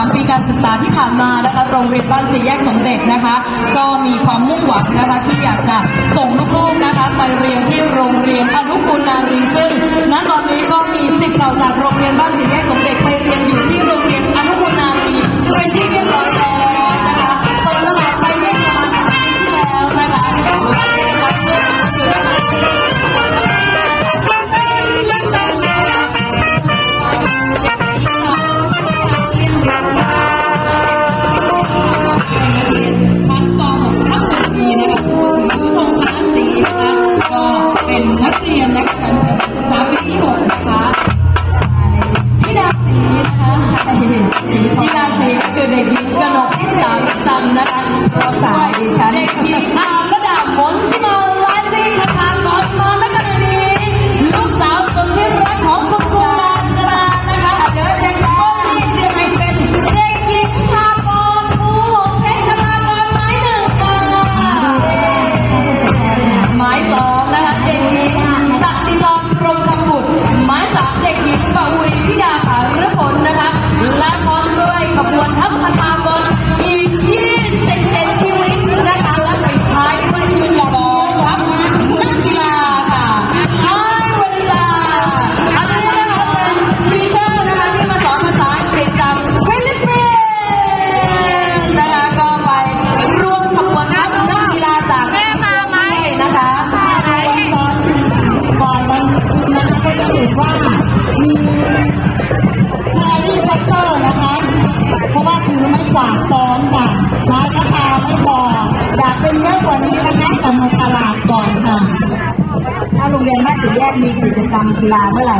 3 ปีการศึกษาที่ผ่านมานะคะ โรงเรียนบ้านสีแยกสมเด็จนะคะ ก็มีความมุ่งหวังนะคะที่อยากจะส่งลูกๆนะคะ ไปเรียนที่โรงเรียนอนุกูลนารีซึ่งณตอนนี้ก็มีสิทธิ์เก่าจากโรงเรียนบ้านสี ร้องค่ะร้อนราคาไม่พออยากเป็นเยอะกว่านี้นะคะแต่มาตลาดก่อนค่ะ ถ้าโรงเรียนบ้านสีแยกมีกิจกรรมกีฬาเมื่อไหร่